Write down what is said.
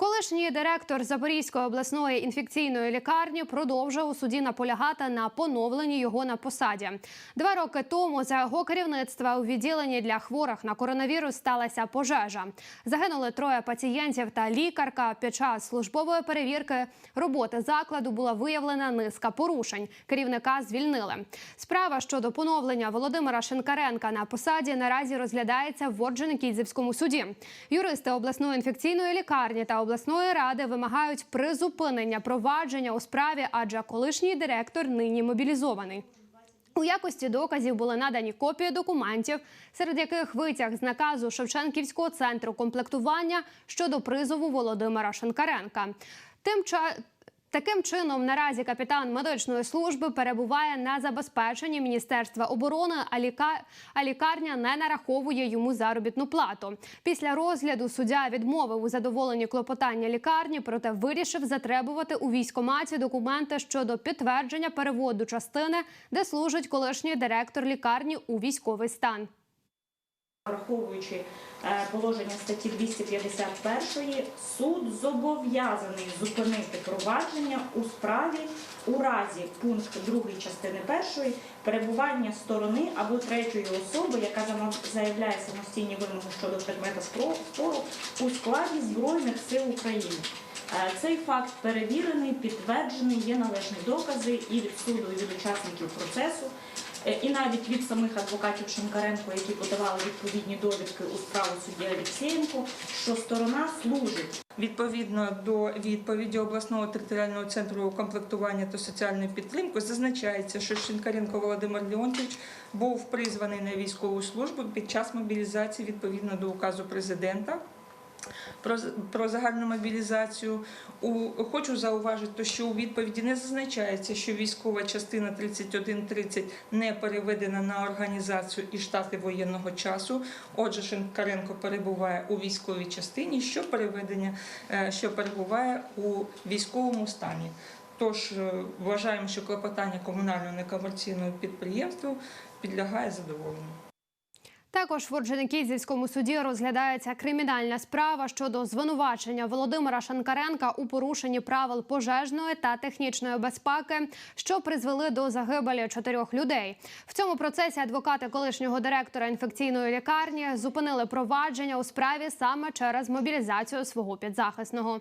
Колишній директор Запорізької обласної інфекційної лікарні продовжує у суді наполягати на поновленні його на посаді. Два роки тому за його керівництва у відділенні для хворих на коронавірус сталася пожежа. Загинули троє пацієнтів та лікарка. Під час службової перевірки роботи закладу була виявлена низка порушень. Керівника звільнили. Справа щодо поновлення Володимира Шинкаренка на посаді наразі розглядається в Орджоникідзевському суді. Юристи обласної інфекційної лікарні та обласної ради вимагають призупинення провадження у справі, адже колишній директор нині мобілізований. У якості доказів були надані копії документів, серед яких витяг з наказу Шевченківського центру комплектування щодо призову Володимира Шанкаренка, Тим ча... Таким чином, наразі капітан медичної служби перебуває на забезпеченні Міністерства оборони, а, ліка... а лікарня не нараховує йому заробітну плату. Після розгляду суддя відмовив у задоволенні клопотання лікарні, проте вирішив затребувати у військкоматі документи щодо підтвердження переводу частини, де служить колишній директор лікарні у військовий стан. Враховуючи е, положення статті 251, суд зобов'язаний зупинити провадження у справі у разі пункт 2 частини 1 перебування сторони або третьої особи, яка заявляє самостійні вимоги щодо предмета спору у складі Збройних сил України. Е, Цей факт перевірений, підтверджений, є належні докази і від суду, і від учасників процесу. Е, І навіть від самих адвокатів Шинкаренко, які подавали відповідні довідки у справу судді Алєксєєнко, що сторона служить Відповідно до відповіді обласного територіального центру комплектування та соціальної підтримки зазначається, що Шинкаренко Володимир Леонтьович був призваний на військову службу під час мобілізації відповідно до указу президента. Про, про загальну мобілізацію у хочу зауважити, що у відповіді не зазначається, що військова частина 3130 не переведена на організацію і штати воєнного часу. Отже, Шинкаренко перебуває у військовій частині, що переведення, е, що перебуває у військовому стані. Тож е, вважаємо, що клопотання комунального некомерційного підприємства підлягає задоволенню. Також в Орджоникідзівському суді розглядається кримінальна справа щодо звинувачення Володимира Шанкаренка у порушенні правил пожежної та технічної безпеки, що призвели до загибелі чотирьох людей. В цьому процесі адвокати колишнього директора інфекційної лікарні зупинили провадження у справі саме через мобілізацію свого підзахисного.